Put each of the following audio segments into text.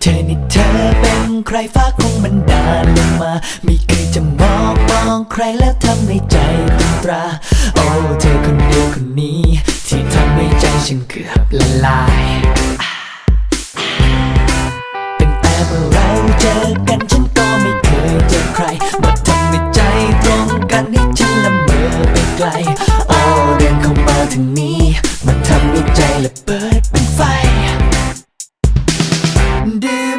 เธอนี่เธอเป็นใครฟ้าคงมันดานลงมา ไม่เคยจะมองมองใครแล้วทำให้ใจเป็นตรา โอ้เธอคนเดียวคนนี้ ที่ทำให้ใจฉันเกือบละลายตั้งแต่เมื่อเราเจอกันฉันก็ไม่เคยเจอใครมาทำให้ใจตรงกันให้ฉันละเมอไปไกล โอ้เดินเข้ามาถึงนี้ ดื่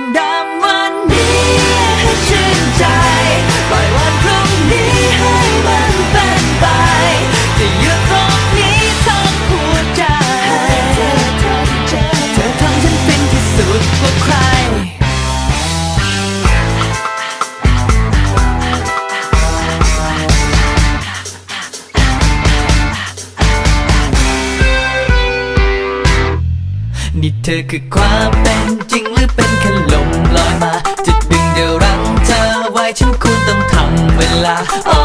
ธอคือความเป็นจริงหรือเป็นแค่ลมลอยมา จะดึงเดียวรั้งเธอไว้ฉันควรต้องทำเวลา โอ้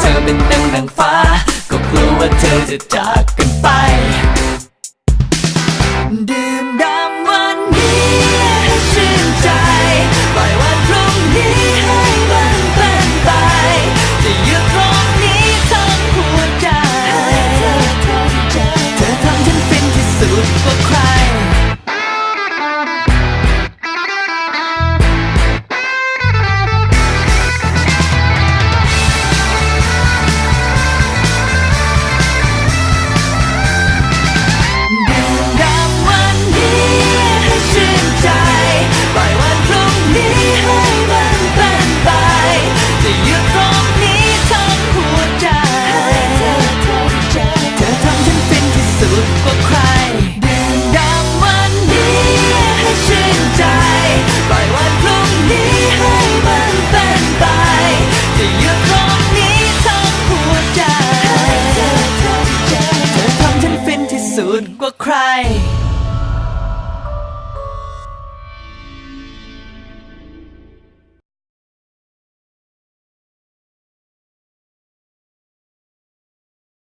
เธอเป็นดังดังฟ้า ก็กลัวว่าเธอจะจากกัน กว่าใคร